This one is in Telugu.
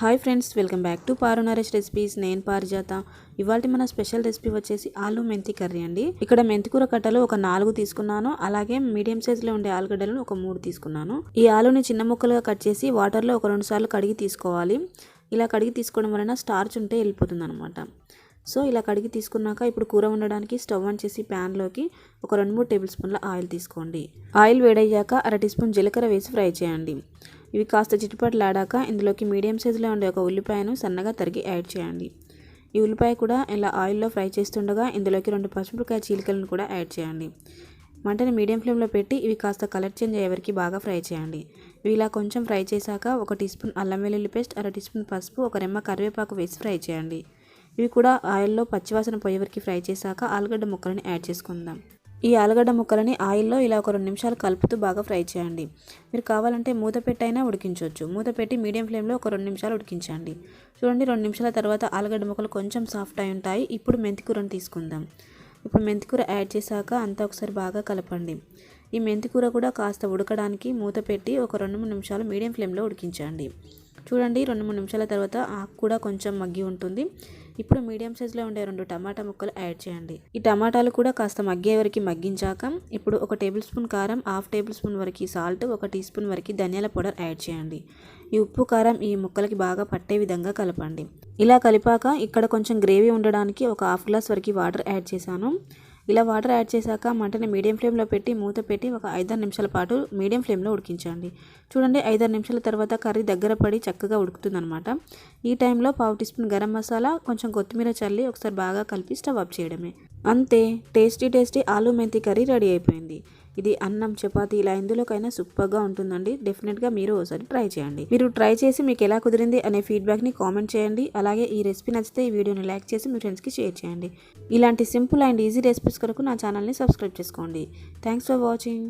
Hi friends welcome back to Paru Naresh recipes. నేను పారిజాత. ఇవాళ మన స్పెషల్ రెసిపీ వచ్చేసి ఆలు మెంతి కర్రీ అండి. ఇక్కడ మెంతికూర కట్టలు ఒక నాలుగు తీసుకున్నాను. అలాగే మీడియం సైజులో ఉండే ఆలుగడ్డలను ఒక మూడు తీసుకున్నాను. ఈ ఆలుని చిన్న ముక్కలుగా కట్ చేసి వాటర్లో ఒక రెండు సార్లు కడిగి తీసుకోవాలి. ఇలా కడిగి తీసుకోవడం వలన స్టార్చ్ ఉంటే వెళ్ళిపోతుంది అనమాట సో ఇలా కడిగి తీసుకున్నాక ఇప్పుడు కూర వండడానికి స్టవ్ ఆన్ చేసి ప్యాన్లోకి ఒక రెండు మూడు టేబుల్ స్పూన్ల ఆయిల్ తీసుకోండి. ఆయిల్ వేడయ్యాక అర టీ స్పూన్ జీలకర్ర వేసి ఫ్రై చేయండి. ఇవి కాస్త చిటిపట్లాడాక ఇందులోకి మీడియం సైజులో ఉండే ఒక ఉల్లిపాయను సన్నగా తరిగి యాడ్ చేయండి. ఈ ఉల్లిపాయ కూడా ఇలా ఆయిల్లో ఫ్రై చేస్తుండగా ఇందులోకి రెండు పచ్చిమిరపకాయ చీలికలను కూడా యాడ్ చేయండి. మంటని మీడియం ఫ్లేమ్లో పెట్టి ఇవి కాస్త కలర్ చేంజ్ అయ్యే వరకు బాగా ఫ్రై చేయండి. ఇవి ఇలా కొంచెం ఫ్రై చేశాక ఒక టీ స్పూన్ అల్లం వెల్లుల్లి పేస్ట్ అర టీ స్పూన్ పసుపు ఒక రెమ్మ కరివేపాకు వేసి ఫ్రై చేయండి. ఇవి కూడా ఆయిల్లో పచ్చివాసన పోయే వరకు ఫ్రై చేశాక ఆలుగడ్డ ముక్కలని యాడ్ చేసుకుందాం. ఈ ఆలుగడ్డ ముక్కలని ఆయిల్లో ఇలా ఒక రెండు నిమిషాలు కలుపుతూ బాగా ఫ్రై చేయండి. మీరు కావాలంటే మూత పెట్టైనా ఉడికించవచ్చు. మూత పెట్టి మీడియం ఫ్లేమ్లో ఒక రెండు నిమిషాలు ఉడికించండి. చూడండి రెండు నిమిషాల తర్వాత ఆలుగడ్డ ముక్కలు కొంచెం సాఫ్ట్ అయి ఉంటాయి. ఇప్పుడు మెంతికూరను తీసుకుందాం. ఇప్పుడు మెంతికూర యాడ్ చేశాక అంతా ఒకసారి బాగా కలపండి. ఈ మెంతికూర కూడా కాస్త ఉడకడానికి మూత పెట్టి ఒక రెండు మూడు నిమిషాలు మీడియం ఫ్లేమ్లో ఉడికించండి. చూడండి రెండు మూడు నిమిషాల తర్వాత ఆకు కూడా కొంచెం మగ్గి ఉంటుంది. ఇప్పుడు మీడియం సైజులో ఉండే రెండు టమాటా ముక్కలు యాడ్ చేయండి. ఈ టమాటాలు కూడా కాస్త మగ్గే వరకు మగ్గించాక ఇప్పుడు ఒక టేబుల్ స్పూన్ కారం హాఫ్ టేబుల్ స్పూన్ వరకు సాల్ట్ ఒక టీ స్పూన్ వరకు ధనియాల పౌడర్ యాడ్ చేయండి. ఈ ఉప్పు కారం ఈ ముక్కలకి బాగా పట్టే విధంగా కలపండి. ఇలా కలిపాక ఇక్కడ కొంచెం గ్రేవీ ఉండడానికి ఒక హాఫ్ గ్లాస్ వరకు వాటర్ యాడ్ చేశాను. ఇలా వాటర్ యాడ్ చేశాక మంటని మీడియం ఫ్లేమ్లో పెట్టి మూత పెట్టి ఒక ఐదారు నిమిషాల పాటు మీడియం ఫ్లేమ్లో ఉడికించండి. చూడండి ఐదారు నిమిషాల తర్వాత కర్రీ దగ్గర పడి చక్కగా ఉడుకుతుందనమాట ఈ టైంలో పావు టీ స్పూన్ గరం మసాలా కొంచెం కొత్తిమీర చల్లి ఒకసారి బాగా కలిపి స్టవ్ ఆఫ్ చేయడమే. అంతే టేస్టీ టేస్టీ ఆలూ మెంతి కర్రీ రెడీ అయిపోయింది. ఇది అన్నం చపాతీ ఇలా ఎందులోకైనా సూపర్గా ఉంటుందండి. డెఫినెట్గా మీరు ఒకసారి ట్రై చేయండి. మీరు ట్రై చేసి మీకు ఎలా కుదిరింది అనే ఫీడ్బ్యాక్ని కామెంట్ చేయండి. అలాగే ఈ రెసిపీ నచ్చితే ఈ వీడియోని లైక్ చేసి మీ ఫ్రెండ్స్కి షేర్ చేయండి. ఇలాంటి సింపుల్ అండ్ ఈజీ రెసిపీస్ కొరకు నా ఛానల్ని సబ్స్క్రైబ్ చేసుకోండి. Thanks for watching